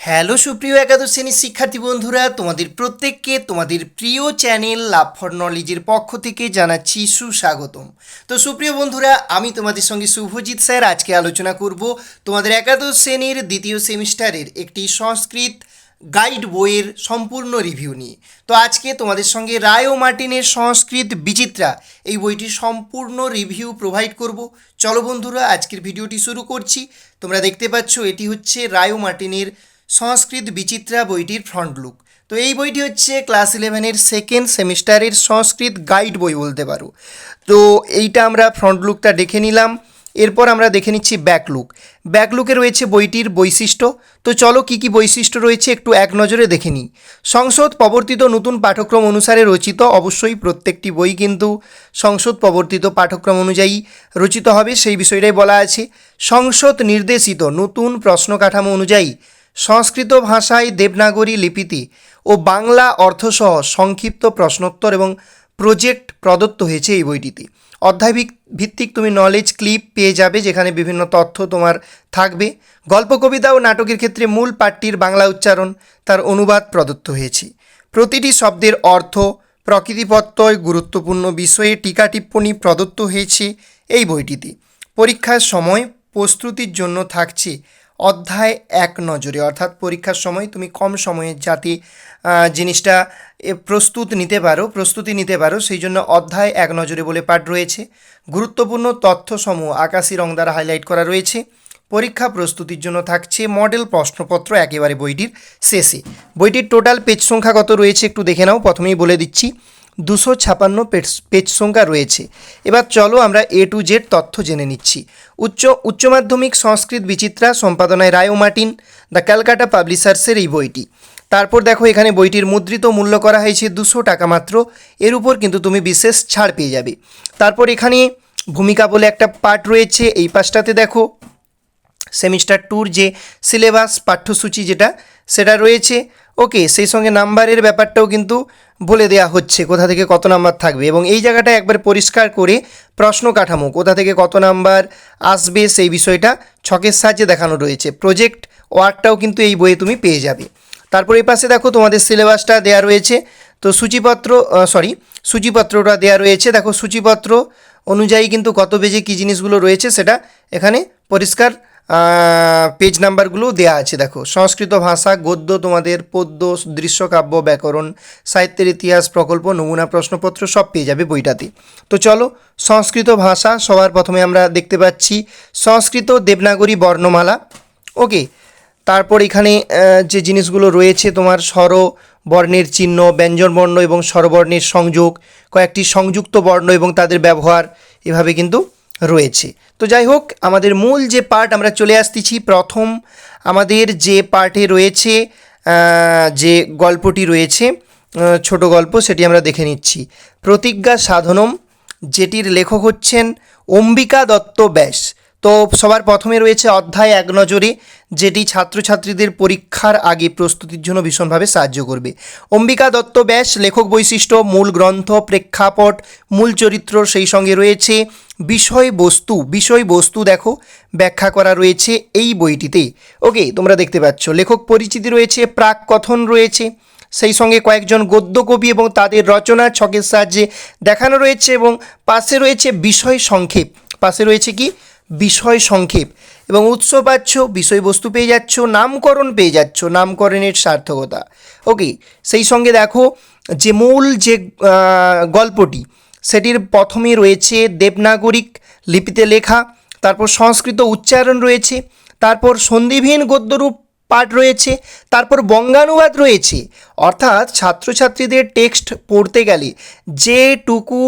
Hello সুপ্রিয় একাদশ শ্রেণির শিক্ষার্থী বন্ধুরা, তোমাদের প্রত্যেককে তোমাদের প্রিয় চ্যানেল লাভ ফর নলেজের পক্ষ থেকে জানাচ্ছি সুস্বাগতম। তো সুপ্রিয় বন্ধুরা, আমি তোমাদের সঙ্গে শুভজিৎ স্যার, আজকে আলোচনা করব তোমাদের একাদশ শ্রেণির দ্বিতীয় সেমিস্টারের একটি সংস্কৃত গাইড বইয়ের সম্পূর্ণ রিভিউ নিয়ে। তো আজকে তোমাদের সঙ্গে রায় ও মার্টিনের সংস্কৃত বিচিত্রা এই বইটির সম্পূর্ণ রিভিউ প্রোভাইড করব। চলো বন্ধুরা, আজকের ভিডিওটি শুরু করছি। তোমরা দেখতে পাচ্ছ, এটি হচ্ছে রায় ও মার্টিনের সংস্কৃত বিচিত্রা বইটির ফ্রন্ট লুক তো এই বইটি হচ্ছে ক্লাস ইলেভেনের সেকেন্ড সেমিস্টারের সংস্কৃত গাইড বই বলতে পারো। তো এইটা আমরা ফ্রন্ট লুকটা দেখে নিলাম। এরপর আমরা দেখে নিচ্ছি ব্যাক লুক ব্যাক লুকে রয়েছে বইটির বৈশিষ্ট্য। তো চলো কী কী বৈশিষ্ট্য রয়েছে একটু এক নজরে দেখে নিই। সংসদ প্রবর্তিত নতুন পাঠ্যক্রম অনুসারে রচিত অবশ্যই প্রত্যেকটি বই কিন্তু সংসদ প্রবর্তিত পাঠ্যক্রম অনুযায়ী রচিত হবে, সেই বিষয়টাই বলা আছে। সংসদ নির্দেশিত নতুন প্রশ্ন কাঠামো অনুযায়ী সংস্কৃত ভাষায় দেবনাগরী লিপিতে ও বাংলা অর্থসহ সংক্ষিপ্ত প্রশ্নোত্তর এবং প্রজেক্ট প্রদত্ত হয়েছে এই বইটিতে। অধ্যায় ভিত্তিক তুমি নলেজ ক্লিপ পেয়ে যাবে যেখানে বিভিন্ন তথ্য তোমার থাকবে। গল্প, কবিতা ও নাটকের ক্ষেত্রে মূল পাঠটির বাংলা উচ্চারণ তার অনুবাদ প্রদত্ত হয়েছে। প্রতিটি শব্দের অর্থ, প্রকৃতিপত্তয় গুরুত্বপূর্ণ বিষয়ে টিকা টিপ্পণী প্রদত্ত হয়েছে এই বইটিতে। পরীক্ষার সময় প্রস্তুতির জন্য থাকছে অধ্যায় এক নজরে, অর্থাৎ পরীক্ষার সময় তুমি কম সময়ে যাতে জিনিসটা প্রস্তুত নিতে পারো, প্রস্তুতি নিতে পারো। সেই জন্য অধ্যায় এক নজরে বলে পাঠ রয়েছে। গুরুত্বপূর্ণ তথ্যসমূহ আকাশি রং দ্বারা হাইলাইট করা রয়েছে। পরীক্ষা প্রস্তুতির জন্য থাকছে মডেল প্রশ্নপত্র একেবারে বইটির শেষে। বইটির টোটাল পেজ সংখ্যা কত রয়েছে একটু দেখে নাও। প্রথমেই বলে দিচ্ছি, দুশো ছাপান্ন পেজ পেজ সংখ্যা রয়েছে। এবার চলো আমরা এ টু জেড তথ্য জেনে নিচ্ছি। উচ্চ উচ্চ মাধ্যমিক সংস্কৃত বিচিত্রা সম্পাদনায় রায় ও মার্টিন, দ্য ক্যালকাটা পাবলিশার্সের এই বইটি। তারপর দেখো এখানে বইটির মুদ্রিত মূল্য করা হয়েছে দুশো টাকা মাত্র। এর উপর কিন্তু তুমি বিশেষ ছাড় পেয়ে যাবে। তারপর এখানে ভূমিকা বলে একটা পার্ট রয়েছে, এই পাশটাতে দেখো। সেমিস্টার ট্যুর যে সিলেবাস, পাঠ্যসূচি যেটা, সেটা রয়েছে। ওকে, সেই সঙ্গে নাম্বারের ব্যাপারটাও কিন্তু বলে দেওয়া হচ্ছে, কোথা থেকে কত নাম্বার থাকবে। এবং এই জায়গাটা একবার পরিষ্কার করে প্রশ্ন কাঠামো, কোথা থেকে কত নাম্বার আসবে সেই বিষয়টা ছকের সাহায্যে দেখানো রয়েছে। প্রজেক্ট ওয়ার্কটাও কিন্তু এই বইয়ে তুমি পেয়ে যাবে। তারপর এই পাশে দেখো তোমাদের সিলেবাসটা দেওয়া রয়েছে। তো সূচিপত্র সরি সূচিপত্রটা দেওয়া রয়েছে। দেখো সূচিপত্র অনুযায়ী কিন্তু কত পেজে কী জিনিসগুলো রয়েছে সেটা এখানে পরিষ্কার পেজ নাম্বারগুলো দেওয়া আছে, দেখো। সংস্কৃত ভাষা, গদ্য তোমাদের, পদ্য দৃশ্যকাব্য ব্যাকরণ, সাহিত্যের ইতিহাস, প্রকল্প, নমুনা, প্রশ্নপত্র সব পেয়ে যাবে বইটাতে। তো চলো, সংস্কৃত ভাষা সবার প্রথমে আমরা দেখতে পাচ্ছি। সংস্কৃত দেবনাগরী বর্ণমালা। ওকে তারপর এখানে যে জিনিসগুলো রয়েছে তোমার স্বর, বর্ণের চিহ্ন, ব্যঞ্জন বর্ণ এবং স্বরবর্ণের সংযোগ, কয়েকটি সংযুক্ত বর্ণ এবং তাদের ব্যবহার, এভাবে কিন্তু রয়েছে। তো যাই হোক, আমাদের মূল যে পার্ট আমরা চলে আসতেছি, প্রথম আমাদের যে পার্টে রয়েছে যে গল্পটি রয়েছে ছোট গল্প সেটি আমরা দেখে নিচ্ছি। প্রতিজ্ঞা সাধনম, যেটির লেখক হচ্ছেন অম্বিকা দত্ত ব্যাস। তো সবার প্রথমে রয়েছে অধ্যায় এক নজরে, যেটি ছাত্রছাত্রীদের পরীক্ষার আগে প্রস্তুতির জন্য ভীষণভাবে সাহায্য করবে। অম্বিকা দত্ত ব্যাস, লেখক বৈশিষ্ট্য, মূল গ্রন্থ, প্রেক্ষাপট, মূল চরিত্র, সেই সঙ্গে রয়েছে বিষয়বস্তু বিষয়বস্তু দেখো, ব্যাখ্যা করা রয়েছে এই বইটিতে। ওকে, তোমরা দেখতে পাচ্ছ, লেখক পরিচিতি রয়েছে, প্রাক কথন রয়েছে, সেই সঙ্গে কয়েকজন গদ্য কবি এবং তাদের রচনা, ছকের সাহায্যে দেখানো রয়েছে এবং পাশে রয়েছে বিষয় সংক্ষেপ। পাশে রয়েছে কি? বিষয় সংক্ষেপ এবং উৎস পাচ্ছ, বিষয়বস্তু পেয়ে যাচ্ছ, নামকরণ পেয়ে যাচ্ছ, নামকরণের সার্থকতা। ওকে, সেই সঙ্গে দেখো যে মূল যে গল্পটি, সেটির প্রথমে রয়েছে দেবনাগরিক লিপিতে লেখা, তারপর সংস্কৃত উচ্চারণ রয়েছে, তারপর সন্ধিহীন গদ্যরূপ পাঠ রয়েছে, তারপর বঙ্গানুবাদ রয়েছে। অর্থাৎ ছাত্রছাত্রীদের টেক্সট পড়তে গেলে যেটুকু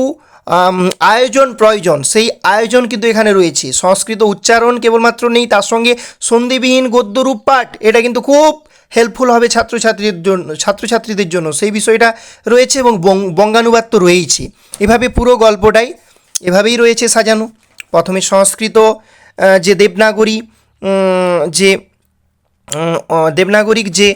আয়োজন প্রয়োজন। সেই আয়োজন কিন্তু এখানে রয়েছে। সংস্কৃত উচ্চারণ কেবলমাত্র নেই, তার সঙ্গে সন্ধিবিহীন গদ্যরূপ পাঠ, এটা কিন্তু খুব হেল্পফুল হবে ছাত্রছাত্রীদের জন্য ছাত্রছাত্রীদের জন্য। সেই বিষয়টা রয়েছে এবং বঙ্গানুবাদ তো রয়েইছে। এভাবে পুরো গল্পটাই এভাবেই রয়েছে সাজানো। প্রথমে সংস্কৃত যে দেবনাগরী যে দেবনাগরিক যে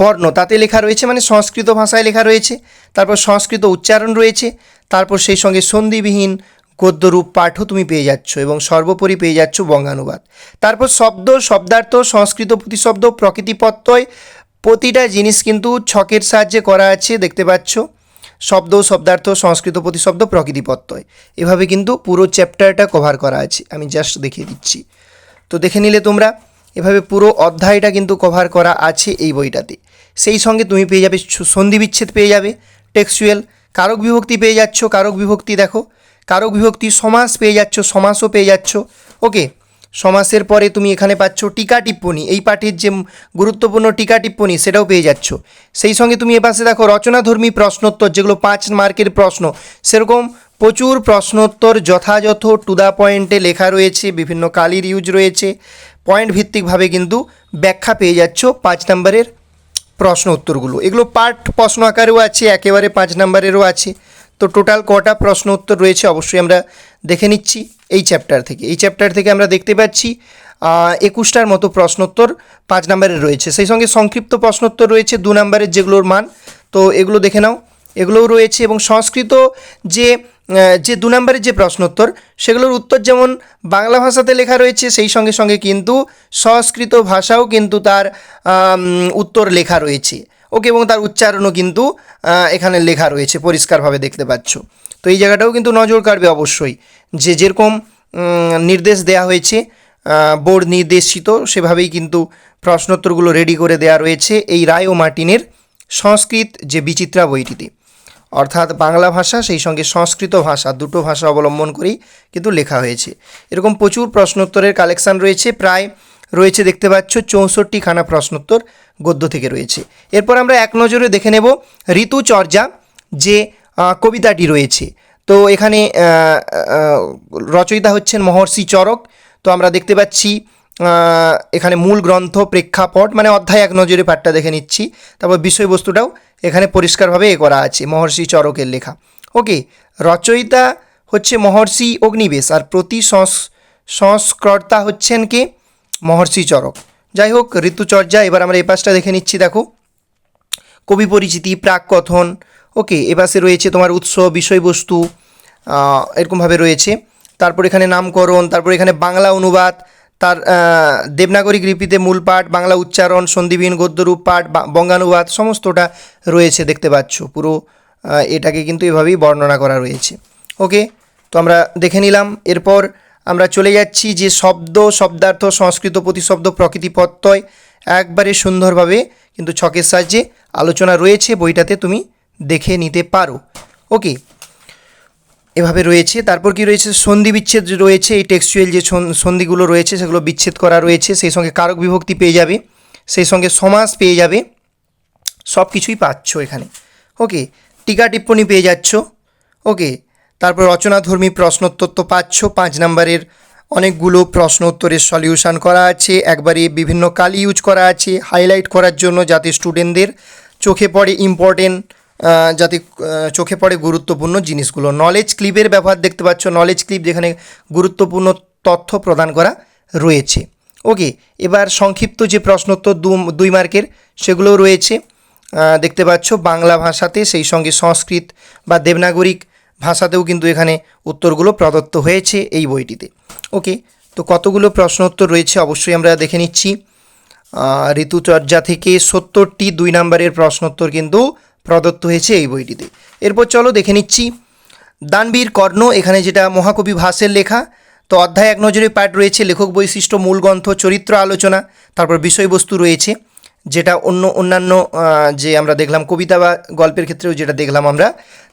বর্ণ, তাতে লেখা রয়েছে মানে সংস্কৃত ভাষায় লেখা রয়েছে। তারপর সংস্কৃত উচ্চারণ রয়েছে। তারপর সেই সঙ্গে সন্ধিবিহীন গদ্যরূপ পাঠও তুমি পেয়ে যাচ্ছ এবং সর্বোপরি পেয়ে যাচ্ছ বঙ্গানুবাদ। তারপর শব্দ, শব্দার্থ, সংস্কৃত প্রতিশব্দ, প্রকৃতিপত্তয়, প্রতিটা জিনিস কিন্তু ছকের সাহায্যে করা আছে, দেখতে পাচ্ছ। শব্দ, শব্দার্থ, সংস্কৃত প্রতিশব্দ, প্রকৃতিপত্তয়। এভাবে কিন্তু পুরো চ্যাপ্টারটা কভার করা আছে। আমি জাস্ট দেখিয়ে দিচ্ছি। তো দেখে নিলে তোমরা, এভাবে পুরো অধ্যায়টা কিন্তু কভার করা আছে এই বইটাতে। সেই সঙ্গে তুমি পেয়ে যাবে স- সন্ধি বিচ্ছেদ পেয়ে যাবে, টেক্সচুয়াল কারক বিভক্তি পেয়ে যাচ্ছ, কারক বিভক্তি দেখো। কারক বিভক্তি সমাস পেয়ে যাচ্ছ, সমাসও পেয়ে যাচ্ছ। ওকে, সমাসের পরে তুমি এখানে পাচ্ছ টিকা টিপ্পনী। এই পাঠের যে গুরুত্বপূর্ণ টিকা টিপ্পনী, সেটাও পেয়ে যাচ্ছ। সেই সঙ্গে তুমি এপাশে দেখো রচনাধর্মী প্রশ্নোত্তর, যেগুলো পাঁচ মার্কের প্রশ্ন। সেরকম প্রচুর প্রশ্নোত্তর যথাযথ টু দ্য পয়েন্টে লেখা রয়েছে, বিভিন্ন কালির ইউজ রয়েছে। পয়েন্ট ভিত্তিকভাবে কিন্তু ব্যাখ্যা পেয়ে যাচ্ছ পাঁচ নম্বরের প্রশ্ন উত্তরগুলো। এগুলো পার্ট প্রশ্ন আকারেও আছে, একেবারে পাঁচ নম্বরেরও আছে। তো টোটাল কটা প্রশ্ন উত্তর রয়েছে অবশ্যই আমরা দেখে নিচ্ছি এই চ্যাপ্টার থেকে। এই চ্যাপ্টার থেকে আমরা দেখতে পাচ্ছি একুশটার মতো প্রশ্নোত্তর পাঁচ নম্বরের রয়েছে। সেই সঙ্গে সংক্ষিপ্ত প্রশ্নোত্তর রয়েছে দু নম্বরের যেগুলোর মান। তো এগুলো দেখে নাও। এগুলোও রয়েছে এবং সংস্কৃত যে যে দু নম্বরের যে প্রশ্নোত্তর, সেগুলোর উত্তর যেমন বাংলা ভাষাতে লেখা রয়েছে, সেই সঙ্গে সঙ্গে কিন্তু সংস্কৃত ভাষাও কিন্তু তার উত্তর লেখা রয়েছে। ওকে, এবং তার উচ্চারণও কিন্তু এখানে লেখা রয়েছে, পরিষ্কারভাবে দেখতে পাচ্ছ। তো এই জায়গাটাও কিন্তু নজর কাড়বে অবশ্যই, যে যেরকম নির্দেশ দেয়া হয়েছে বোর্ড নির্দেশিত, সেভাবেই কিন্তু প্রশ্নোত্তরগুলো রেডি করে দেয়া রয়েছে এই রায় ও মার্টিনের সংস্কৃত যে বিচিত্রা বইটিতে। অর্থাৎ বাংলা ভাষা, সেই সঙ্গে সংস্কৃত ভাষা দুটো ভাষা অবলম্বন করেই কিন্তু লেখা হয়েছে। এরকম প্রচুর প্রশ্নোত্তরের কালেকশান রয়েছে, প্রায় রয়েছে দেখতে পাচ্ছ চৌষট্টি খানা প্রশ্নোত্তর গদ্য থেকে রয়েছে। এরপর আমরা এক নজরে দেখে নেব ঋতুচর্যা, যে কবিতাটি রয়েছে। তো এখানে রচয়িতা হচ্ছেন মহর্ষি চরক। তো আমরা দেখতে পাচ্ছি এখানে মূল গ্রন্থ প্রেক্ষাপট মানে অধ্যায় এক নজরে পাঠটা দেখে নিচ্ছি। তারপর বিষয়বস্তুটাও এখানে পরিষ্কারভাবে এ করা আছে, মহর্ষি চরকের লেখা। ওকে, রচয়িতা হচ্ছে মহর্ষি অগ্নিবেশ, আর প্রতি সংস্কর্তা হচ্ছেন কে? মহর্ষি চরক যাই হোক, ঋতুচর্যা, এবার আমরা এই পাশটা দেখে নিচ্ছি, দেখো। কবি পরিচিতি, প্রাক কথন, ওকে এপাশে রয়েছে তোমার উৎস, বিষয়বস্তু এরকমভাবে রয়েছে। তারপর এখানে নামকরণ, তারপর এখানে বাংলা অনুবাদ তার দেবনাগরিক লিপিতে মূল পাঠ, বাংলা উচ্চারণ, সন্ধিবিহীন গদ্যরূপ পাঠ বঙ্গানুবাদ, সমস্তটা রয়েছে দেখতে পাচ্ছ। পুরো এটাকে কিন্তু এভাবেই বর্ণনা করা রয়েছে। ওকে, তো আমরা দেখে নিলাম। এরপর আমরা চলে যাচ্ছি যে শব্দ, শব্দার্থ, সংস্কৃত প্রতিশব্দ, প্রকৃতি প্রত্যয়, একবারে সুন্দরভাবে কিন্তু ছকের সাহায্যে আলোচনা রয়েছে, বইটাতে তুমি দেখে নিতে পারো। ওকে এভাবে রয়েছে। তারপর কি রয়েছে? সন্ধি বিচ্ছেদ রয়েছে, এই টেক্সচুয়াল যে সন- সন্ধিগুলো রয়েছে, সেগুলো বিচ্ছেদ করা রয়েছে। সেই সঙ্গে কারক বিভক্তি পেয়ে যাবে। সেই সঙ্গে সমাস পেয়ে যাবে। সব কিছুই পাচ্ছ এখানে। ওকে, টিকা টিপ্পণী পেয়ে যাচ্ছ। ওকে, তারপর রচনাধর্মী প্রশ্নোত্তর তো পাচ্ছ। পাঁচ নাম্বারের অনেকগুলো প্রশ্ন উত্তরের সলিউশন করা আছে। একবারে বিভিন্ন কালি ইউজ করা আছে। হাইলাইট করার জন্য যাতে স্টুডেন্টদের চোখে পড়ে ইম্পর্টেন্ট যাতে চোখে পড়ে গুরুত্বপূর্ণ জিনিসগুলো। নলেজ ক্লিপের ব্যবহার দেখতে পাচ্ছ। নলেজ ক্লিপ যেখানে গুরুত্বপূর্ণ তথ্য প্রদান করা রয়েছে। ওকে এবার সংক্ষিপ্ত যে প্রশ্নোত্তর দু, দুই মার্কের, সেগুলোও রয়েছে। দেখতে পাচ্ছ, বাংলা ভাষাতে সেই সঙ্গে সংস্কৃত বা দেবনাগরিক ভাষাতেও কিন্তু এখানে উত্তরগুলো প্রদত্ত হয়েছে এই বইটিতে। ওকে তো কতগুলো প্রশ্ন উত্তর রয়েছে অবশ্যই আমরা দেখে নিচ্ছি। ঋতুচর্যা থেকে সত্তরটি দুই নম্বরের প্রশ্নোত্তর কিন্তু প্রদত্ত হয়েছে এই বইটিতে। এরপর চলো দেখে নিচ্ছি। দানবীর কর্ণ, এখানে যেটা মহাকবি ভাসের লেখা, তো অধ্যায় এক নজরে পাঠ রয়েছে, লেখক বৈশিষ্ট্য, মূল গ্রন্থ, চরিত্র আলোচনা, তারপর বিষয়বস্তু রয়েছে, যেটা অন্য অন্যান্য যে আমরা দেখলাম কবিতা বা গল্পের ক্ষেত্রেও যেটা দেখলাম আমরা,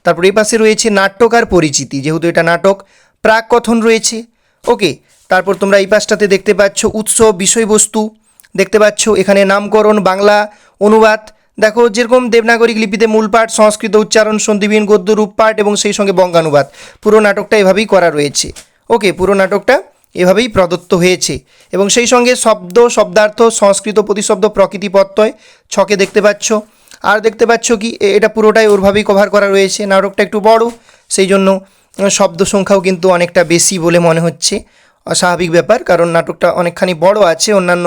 তারপর এই পাশে রয়েছে নাট্যকার পরিচিতি, যেহেতু এটা নাটক, প্রাক কথন রয়েছে, ওকে, তারপর তোমরা এই পাশটাতে দেখতে পাচ্ছ উৎস, বিষয়বস্তু, দেখতে পাচ্ছ এখানে নামকরণ, বাংলা অনুবাদ দেখো, যেরকম দেবনাগরিক লিপিতে মূল পাঠ, সংস্কৃত উচ্চারণ সন্ধিবিহীন গদ্য, রূপ পাঠ এবং সেই সঙ্গে বঙ্গানুবাদ, পুরো নাটকটা এভাবেই করা রয়েছে। ওকে, পুরো নাটকটা এভাবেই প্রদত্ত হয়েছে। এবং সেই সঙ্গে শব্দ, শব্দার্থ, সংস্কৃত প্রতিশব্দ, প্রকৃতি প্রত্যয়, ছকে দেখতে পাচ্ছ। আর দেখতে পাচ্ছ কি এটা পুরোটাই ওরভাবেই কভার করা রয়েছে। নাটকটা একটু বড়, সেই জন্য শব্দ সংখ্যাও কিন্তু অনেকটা বেশি বলে মনে হচ্ছে। অস্বাভাবিক ব্যাপার, কারণ নাটকটা অনেকখানি বড় আছে। অন্যান্য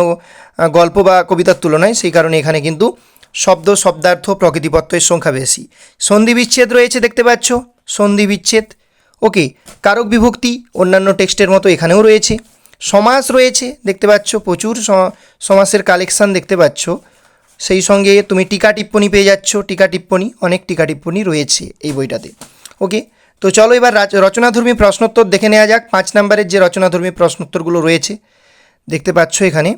গল্প বা কবিতার তুলনায় সেই কারণে এখানে কিন্তু শব্দ, শব্দার্থ, প্রকৃতিপত্রের সংখ্যা বেশি। সন্ধি বিচ্ছেদ রয়েছে, দেখতে পাচ্ছ? সন্ধি বিচ্ছেদ। ওকে, কারক বিভক্তি অন্যান্য টেক্সটের মতো এখানেও রয়েছে। সমাস রয়েছে, দেখতে পাচ্ছ? প্রচুর সমাসের কালেকশান দেখতে পাচ্ছ। সেই সঙ্গে তুমি টিকা টিপ্পনী পেয়ে যাচ্ছ। টিকা টিপ্পনী, অনেক টিকা টিপ্পনী রয়েছে এই বইটাতে। ওকে, তো চলো এবার রাচ- রচনাধর্মী প্রশ্নোত্তর দেখে নেওয়া যাক। পাঁচ নম্বরের যে রচনাধর্মী প্রশ্নোত্তরগুলো রয়েছে, দেখতে পাচ্ছ এখানে।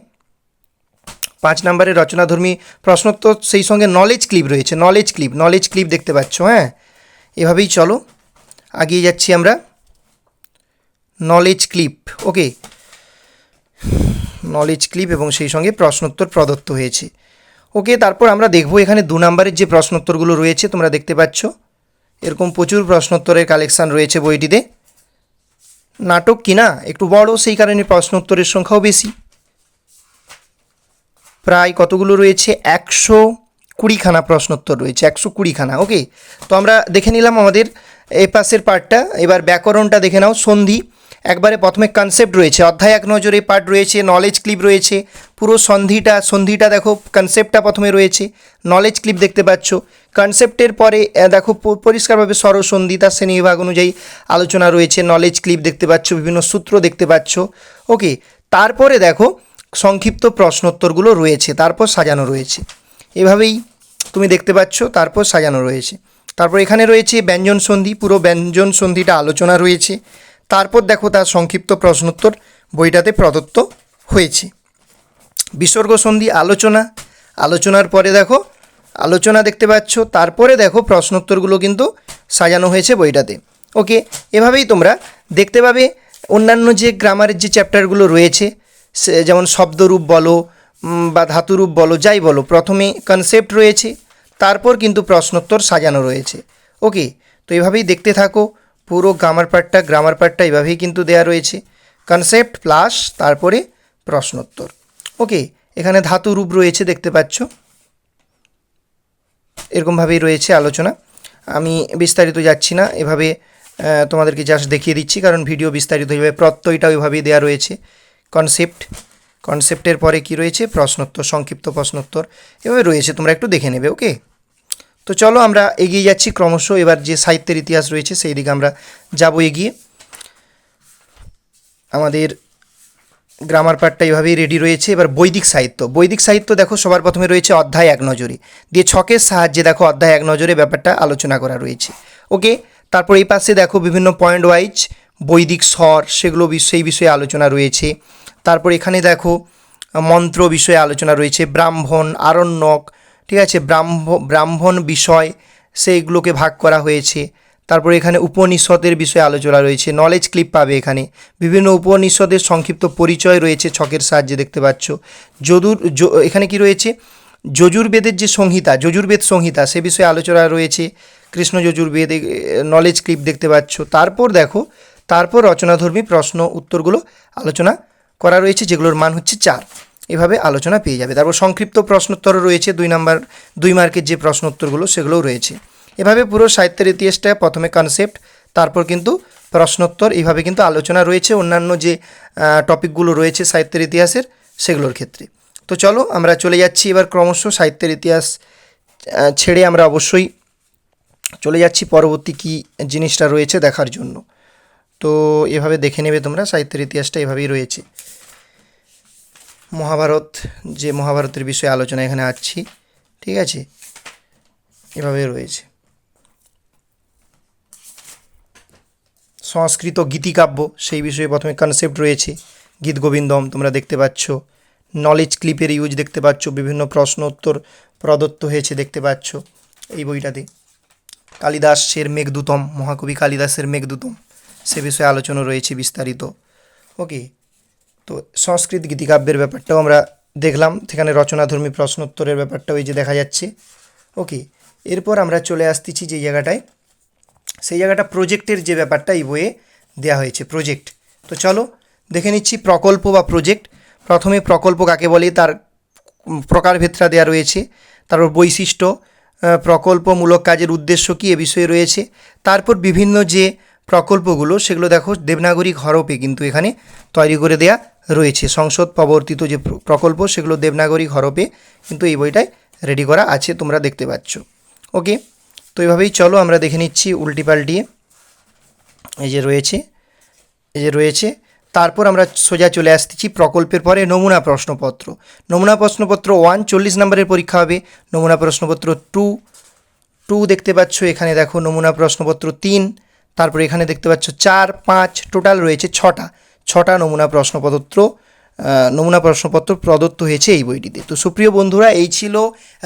পাঁচ নম্বরের রচনাধর্মী প্রশ্নোত্তর, সেই সঙ্গে নলেজ ক্লিপ রয়েছে নলেজ ক্লিপ নলেজ ক্লিপ দেখতে পাচ্ছ হ্যাঁ? এভাবেই চলো, আগিয়ে যাচ্ছি আমরা। Knowledge clip okay knowledge clip এবং সেই সঙ্গে প্রশ্নোত্তর প্রদত্ত হয়েছে। ওকে তারপর আমরা দেখব এখানে দু নম্বরের যে প্রশ্নোত্তরগুলো রয়েছে, তোমরা দেখতে পাচ্ছ। এরকম প্রচুর প্রশ্নোত্তরের কালেকশান রয়েছে বইটিতে। নাটক কিনা একটু বড়, সেই কারণে প্রশ্নোত্তরের সংখ্যাও বেশি। প্রায় কতগুলো রয়েছে? একশো কুড়িখানা প্রশ্নোত্তর রয়েছে, একশো কুড়িখানা ওকে তো আমরা দেখে নিলাম আমাদের এই পাশের পার্টটা এবার ব্যাকরণটা দেখে নাও, সন্ধি। একবারে প্রথমে কনসেপ্ট রয়েছে, অধ্যায় এক নজরে পার্ট রয়েছে নলেজ ক্লিপ রয়েছে, পুরো সন্ধিটা সন্ধিটা দেখো কনসেপ্টটা প্রথমে রয়েছে নলেজ ক্লিপ দেখতে পাচ্ছ। কনসেপ্টের পরে দেখো পরিষ্কারভাবে স্বরসন্ধি তার শ্রেণীবিভাগ অনুযায়ী আলোচনা রয়েছে নলেজ ক্লিপ দেখতে পাচ্ছ, বিভিন্ন সূত্র দেখতে পাচ্ছ ওকে তারপরে দেখো সংক্ষিপ্ত প্রশ্নোত্তরগুলো রয়েছে, তারপর সাজানো রয়েছে। এভাবেই তুমি দেখতে পাচ্ছ, তারপর সাজানো রয়েছে। তারপর এখানে রয়েছে ব্যঞ্জন সন্ধি, পুরো ব্যঞ্জন সন্ধিটা আলোচনা রয়েছে। তারপর দেখো তার সংক্ষিপ্ত প্রশ্নোত্তর, বইটাতে প্রদত্ত হয়েছে। বিসর্গ সন্ধি আলোচনা, আলোচনার পরে দেখো, আলোচনা দেখতে পাচ্ছ, তারপরে দেখো প্রশ্নোত্তরগুলো কিন্তু সাজানো হয়েছে বইটাতে। ওকে, এভাবেই তোমরা দেখতে পাবে। অন্যান্য যে গ্রামারের যে চ্যাপ্টারগুলো রয়েছে যেমন শব্দরূপ বলো বা ধাতুরূপ বলো, যাই বলো, প্রথমে কনসেপ্ট রয়েছে, তারপর কিন্তু প্রশ্নোত্তর সাজানো রয়েছে। ওকে তো এভাবেই দেখতে থাকো, পুরো গ্রামার পার্টটা গ্রামার পার্টটা এভাবেই কিন্তু দেয়া রয়েছে। কনসেপ্ট প্লাস তারপরে প্রশ্নোত্তর। ওকে এখানে ধাতু রূপ রয়েছে, দেখতে পাচ্ছ। এরকমভাবেই রয়েছে আলোচনা। আমি বিস্তারিত যাচ্ছি না, এভাবে তোমাদেরকে জাস্ট দেখিয়ে দিচ্ছি, কারণ ভিডিও বিস্তারিত হয়ে যাবে প্রত্যয়টা ওইভাবেই দেওয়া রয়েছে। কনসেপ্ট কনসেপ্টের পরে কি রয়েছে? প্রশ্নোত্তর, সংক্ষিপ্ত প্রশ্নোত্তর। এভাবে রয়েছে, তোমরা একটু দেখে নেবে ওকে তো চলো আমরা এগিয়ে যাচ্ছি ক্রমশ, এবার যে সাহিত্যের ইতিহাস রয়েছে, সেই দিকে আমরা যাব এগিয়ে। আমাদের গ্রামার পার্টটা এভাবেই রেডি রয়েছে। এবার বৈদিক সাহিত্য। বৈদিক সাহিত্য দেখো, সবার প্রথমে রয়েছে অধ্যায় এক নজরে। দিয়ে ছকের সাহায্যে দেখো, অধ্যায় এক নজরে ব্যাপারটা আলোচনা করা রয়েছে। ওকে তারপর এই পাশে দেখো বিভিন্ন পয়েন্ট ওয়াইজ বৈদিক স্বর, সেগুলো সেই বিষয়ে আলোচনা রয়েছে। তারপর এখানে দেখো, মন্ত্র বিষয়ে আলোচনা রয়েছে, ব্রাহ্মণ, আরণ্যক, ঠিক আছে, ব্রাহ্ম, ব্রাহ্মণ বিষয়, সেইগুলোকে ভাগ করা হয়েছে। তারপর এখানে উপনিষদের বিষয়ে আলোচনা রয়েছে নলেজ ক্লিপ পাবে এখানে। বিভিন্ন উপনিষদের সংক্ষিপ্ত পরিচয় রয়েছে ছকের সাহায্যে, দেখতে পাচ্ছ। যদুর এখানে কি রয়েছে? যজুর্বেদের যে সংহিতা, যজুর্বেদ সংহিতা, সে বিষয়ে আলোচনা রয়েছে, কৃষ্ণ যজুর্বেদ নলেজ ক্লিপ দেখতে পাচ্ছ। তারপর দেখো, তারপর রচনাধর্মী প্রশ্ন, উত্তরগুলো আলোচনা করা রয়েছে, যেগুলোর মান হচ্ছে চার। এভাবে আলোচনা পেয়ে যাবে। তারপর সংক্ষিপ্ত প্রশ্নোত্তরও রয়েছে, দুই নাম্বার, দুই মার্কের যে প্রশ্নোত্তরগুলো, সেগুলোও রয়েছে। এভাবে পুরো সাহিত্যের ইতিহাসটা প্রথমে কনসেপ্ট তারপর কিন্তু প্রশ্নোত্তর এইভাবে কিন্তু আলোচনা রয়েছে, অন্যান্য যে টপিকগুলো রয়েছে সাহিত্যের ইতিহাসের, সেগুলোর ক্ষেত্রে। তো চলো, আমরা চলে যাচ্ছি এবার ক্রমশ সাহিত্যের ইতিহাস ছেড়ে আমরা অবশ্যই চলে যাচ্ছি। পরবর্তী কী জিনিসটা রয়েছে দেখার জন্য। তো এভাবে দেখে নেবে তোমরা, সাহিত্যের ইতিহাসটা এভাবেই রয়েছে। মহাভারত, যে মহাভারতের বিষয়ে আলোচনা এখানে আসছি ঠিক আছে? এভাবে রয়েছে। সংস্কৃত গীতিকাব্য, সেই বিষয়ে প্রথমে কনসেপ্ট রয়েছে। গীত গোবিন্দম, তোমরা দেখতে পাচ্ছ। নলেজ ক্লিপের ইউজ দেখতে পাচ্ছ। বিভিন্ন প্রশ্ন উত্তর প্রদত্ত হয়েছে দেখতে পাচ্ছ। এই বইটাতে। কালিদাসের মেঘদূতম, মহাকবি কালিদাসের মেঘদূতম। সে বিষয়ে আলোচনা রয়েছে বিস্তারিত। ওকে তো সংস্কৃত গীতিকাব্যের ব্যাপারটাও আমরা দেখলাম। সেখানে রচনাধর্মী প্রশ্নোত্তরের ব্যাপারটাও এই যে দেখা যাচ্ছে। ওকে এরপর আমরা চলে আসতেছি যে জায়গাটায়। সেই জায়গাটা প্রজেক্টের যে ব্যাপারটা এই বইয়ে দেওয়া হয়েছে প্রজেক্ট তো চলো দেখে নিচ্ছি প্রকল্প বা প্রজেক্ট প্রথমে প্রকল্প কাকে বলে তার উম, প্রকারভেদটা দেওয়া রয়েছে। তারপর বৈশিষ্ট্য প্রকল্পমূলক কাজের উদ্দেশ্য কী এ বিষয়ে রয়েছে। তারপর বিভিন্ন যে প্রকল্পগুলো, সেগুলো দেখো দেবনাগরী হরপে কিন্তু এখানে তৈরি করে দেয়া রয়েছে। সংসদ প্রবর্তিত যে প্রকল্প, সেগুলো দেবনাগরী হরপে কিন্তু এই বইটায় রেডি করা আছে, তোমরা দেখতে পাচ্ছ। ওকে? তো এইভাবেই চলো, আমরা দেখে নিচ্ছি উল্টি পাল্টিয়ে এই যে রয়েছে, এই যে রয়েছে। তারপর আমরা সোজা চলে আসতেছি প্রকল্পের পরে নমুনা প্রশ্নপত্র। নমুনা প্রশ্নপত্র ওয়ান, চল্লিশ নম্বরের পরীক্ষা হবে। নমুনা প্রশ্নপত্র টু টু দেখতে পাচ্ছ, এখানে দেখো নমুনা প্রশ্নপত্র তিন। তারপর এখানে দেখতে পাচ্ছ চার, পাঁচ, টোটাল রয়েছে ছটা। ছটা নমুনা প্রশ্নপত্র নমুনা প্রশ্নপত্র প্রদত্ত হয়েছে এই বইটিতে। তো সুপ্রিয় বন্ধুরা, এই ছিল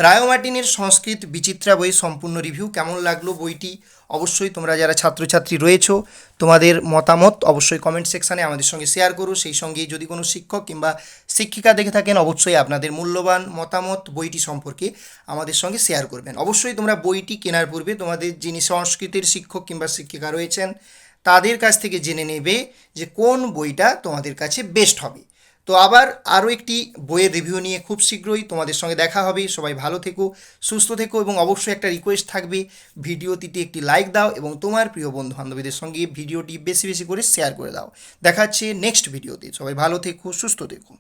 রায়ো মার্টিনের সংস্কৃত বিচিত্রা বই সম্পূর্ণ রিভিউ কেমন লাগল বইটি? অবশ্যই তোমরা যারা ছাত্রছাত্রী রয়েছো, তোমাদের মতামত অবশ্যই কমেন্ট সেকশানে আমাদের সঙ্গে শেয়ার করো। সেই সঙ্গে যদি কোনো শিক্ষক কিংবা শিক্ষিকা দেখে থাকেন, অবশ্যই আপনাদের মূল্যবান মতামত, বইটি সম্পর্কে আমাদের সঙ্গে শেয়ার করবেন। অবশ্যই তোমরা বইটি কেনার পূর্বে তোমাদের যিনি সংস্কৃতের শিক্ষক কিংবা শিক্ষিকা রয়েছেন, তাদের কাছ থেকে জেনে নেবে যে কোন বইটা তোমাদের কাছে বেস্ট হবে। তো আবার আরও একটি বইয়ের রিভিউ নিয়ে খুব শীঘ্রই তোমাদের সঙ্গে দেখা হবে। সবাই ভালো থেকো, সুস্থ থেকো এবং অবশ্যই একটা রিকোয়েস্ট থাকবে, ভিডিওটিতে একটি লাইক দাও এবং তোমার প্রিয় বন্ধু বান্ধবীদের সঙ্গে ভিডিওটি বেশি বেশি করে শেয়ার করে দাও। দেখাচ্ছে নেক্সট ভিডিওতে সবাই ভালো থেকো, সুস্থ থেকো।